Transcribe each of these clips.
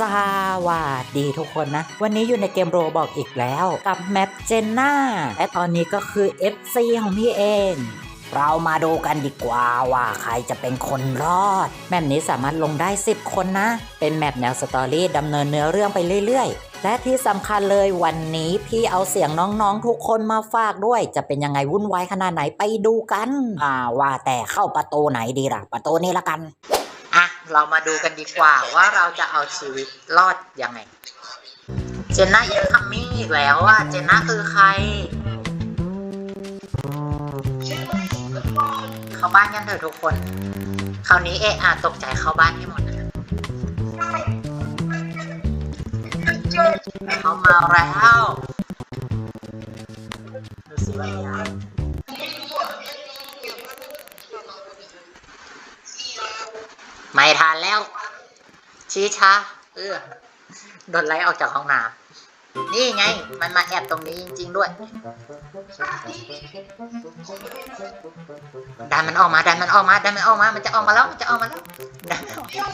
สวัสดีทุกคนนะ วันนี้อยู่ในเกมโรบอกอีกแล้ว กับแมปเจนน่าและตอนนี้ก็คือ FC ของพี่เอง เรามาดูกันดีกว่าว่าใครจะเป็นคนรอด แมปนี้สามารถลงได้ 10 คนนะ เป็นแมปแนวสตอรี่ดำเนินเนื้อเรื่องไปเรื่อยๆ และที่สำคัญเลยวันนี้พี่เอาเสียงน้องๆทุกคนมาฝากด้วย จะเป็นยังไงวุ่นวายขนาดไหนไปดูกัน อ่าว่าแต่เข้าประตูไหนดีล่ะ ประตูนี้ละกัน เรามาดูกันดีกว่าว่าเราจะเอาชีวิตรอดยังไง เจนน่ายังคัมมิ่งอีกแล้วว่าเจนน่าคือใคร เข้าบ้านกันเถอะทุกคน คราวนี้เอะอะตกใจเข้าบ้านให้หมดนะเขามาแล้ว ไม่ทันแล้ว ชี้ช้าเออโดนไล่ออกจากห้องน้ำนี่ไง มันมาแอบตรงนี้จริง ๆ ด้วย ดันมันออกมา ดันมันออกมา ดันมันออกมา มันจะออกมาแล้ว มันจะออกมาแล้วดันออกมา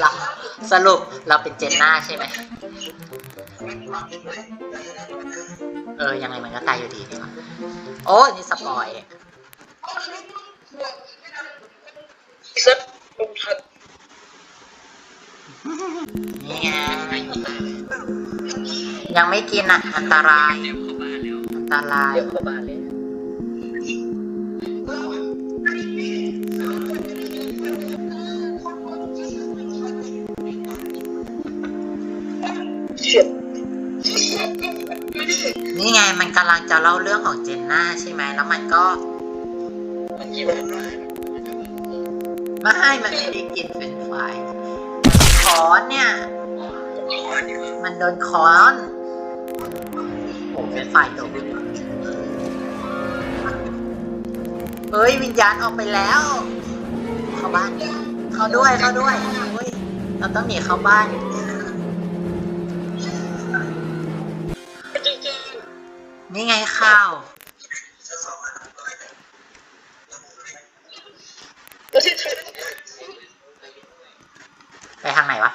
เราสรุปเราเป็นเจนน่าใช่ไหม เออ ยังไงมันก็ตายอยู่ดีนี่หว่าโอ้ยนี่สปอยนี่ไงยังไม่กินอะ อันตราย อันตราย เล่าเรื่องของเจนน่าใช่ไหมแล้วมันก็ไม่มันไม่ได้กินเป็นไฟรายคอนเนี่ย มันโดนคอนโอ้เป็นฝ่ายตกเฮ้ยวิญญาณออกไปแล้ว เข้าบ้าน เข้าด้วยเข้าด้วยเฮ้ยเราต้องหนีเข้าบ้าน นี่ไงข้าว ไปทางไหนวะ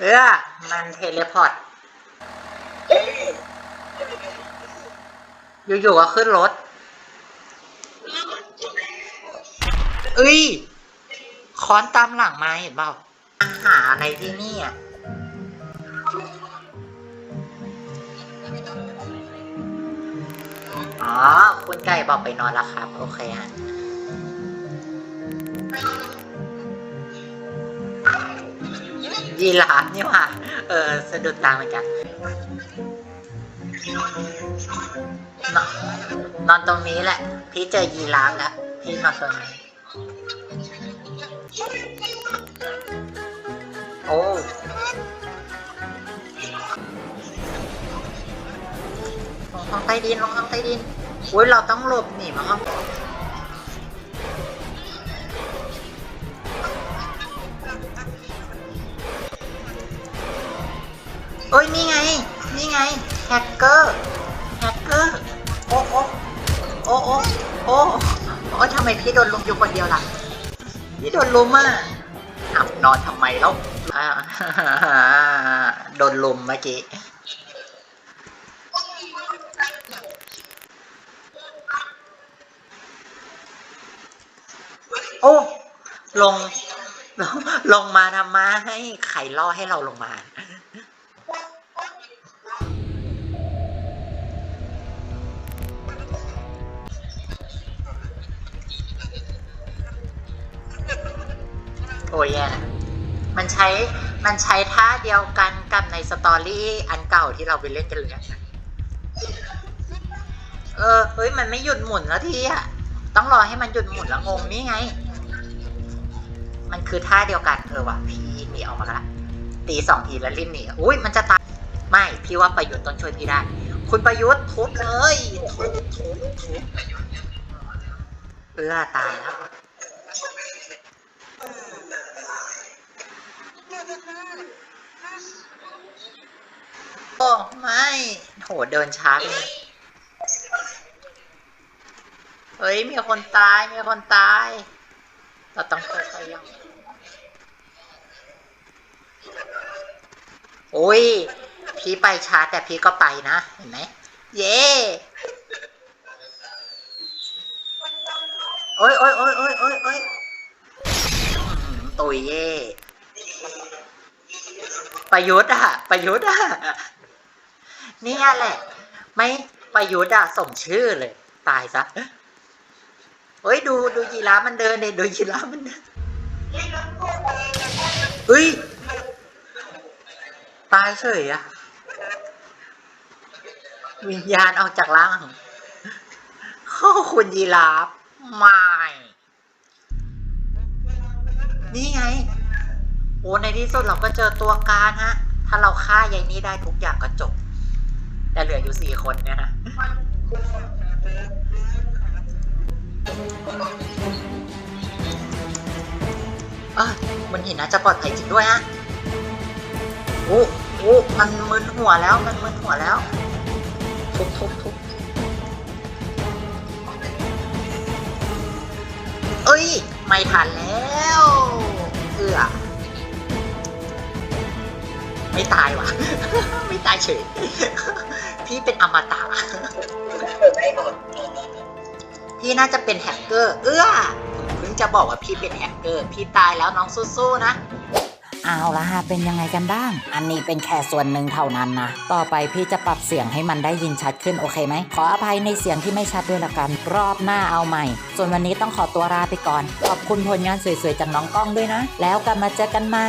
เออมันเทเลพอร์ต อยู่ๆก็ขึ้นรถเอ้ย ค้อนตามหลังมาเห็นเปล่า อาหาอะไรที่นี่อะอ๋อ คุณไก่บอกไปนอนแล้วครับ โอเคฮะยีราฟนี่หว่า เออสะดุดตาเหมือนกันนอนนอนตรงนี้แหละ พี่เจอยีราฟแล้ว พี่นอนตรงนี้ โอ้ลงห้องใต้ดินลงห้องใต้ดินอุ้ยเราต้องหลบหนีมาห้องโอ้ยนี่ไง นี่ไงแฮกเกอร์แฮกเกอร์โอ้โอ้โอ้โอ้โอ้โอ้ทำไมพี่โดนลุมอยู่คนเดียวล่ะ พี่โดนลุมอะอับนอนทำไมแล้วาโดนลุมเมื่อกี้โอ้ลง ลงลงมาทำไมาให้ไข่ล่อให้เราลงมา โอ้ยแย่ มันใช้มันใช้ท่าเดียวกันกับในสตอรี่อันเก่าที่เราไปเล่นกันเลยอะเออเฮ้ยมันไม่หยุดหมุนแล้วทีอะต้องรอให้มันหยุดหมุนแล้วงงนี่ไง มันคือท่าเดียวกันเออว่ะพี่หนีออกมาละตีสองทีแล้วรีบหนีอุ้ยมันจะตายไม่พี่ว่าประยุทธ์ต้องช่วยพี่ได้ คุณประยุทธ์ทุบเลยทุบทุบทุบเออตายแล้ว โอ้ไม่ โห เดินช้าไปเลยเฮ้ย มีคนตาย มีคนตาย เราต้องค่อยๆย่องโอ้ย พี่ไปช้าแต่พี่ก็ไปนะ เห็นไหม เย่โอ้ยโอ้ยโอ้ยโอ้ยโอ้ยโอ้ยอืมตุยเย่ ประยุทธ์อะประยุทธ์อะนี่แหละ ไม่ประยุทธ์อะสมชื่อเลย ตายซะเฮ้ยดูดูยีราฟมันเดินเลยดูยีราฟมันเดินเฮ้ยตายเฉยอะวิญญาณออกจากร่างข้อคุณยีราฟไม่นี่ไง โอ้ในที่สุดเราก็เจอตัวการฮะ ถ้าเราฆ่ายายนี้ได้ทุกอย่างก็จบ แต่เหลืออยู่สี่คนเนี่ยนะเออมันเห็นน่าจะปลอดภัยจริงด้วยฮะโอ้โอ้มันมึนหัวแล้ว มันมึนหัวแล้ว ทุบทุบทุบเอ้ย ไม่ทันแล้ว เอือ ไม่ตายว่ะ ไม่ตายเฉย พี่เป็นอมตะพี่น่าจะเป็นแฮกเกอร์ เอื้อเพิ่งจะบอกว่าพี่เป็นแฮกเกอร์ พี่ตายแล้วน้องสู้ๆนะเอาละฮะเป็นยังไงกันบ้าง อันนี้เป็นแค่ส่วนหนึ่งเท่านั้นนะ ต่อไปพี่จะปรับเสียงให้มันได้ยินชัดขึ้นโอเคไหม ขออภัยในเสียงที่ไม่ชัดด้วยละกัน รอบหน้าเอาใหม่ ส่วนวันนี้ต้องขอตัวลาไปก่อน ขอบคุณผลงานสวยๆจากน้องกล้องด้วยนะ แล้วกลับมาเจอกันใหม่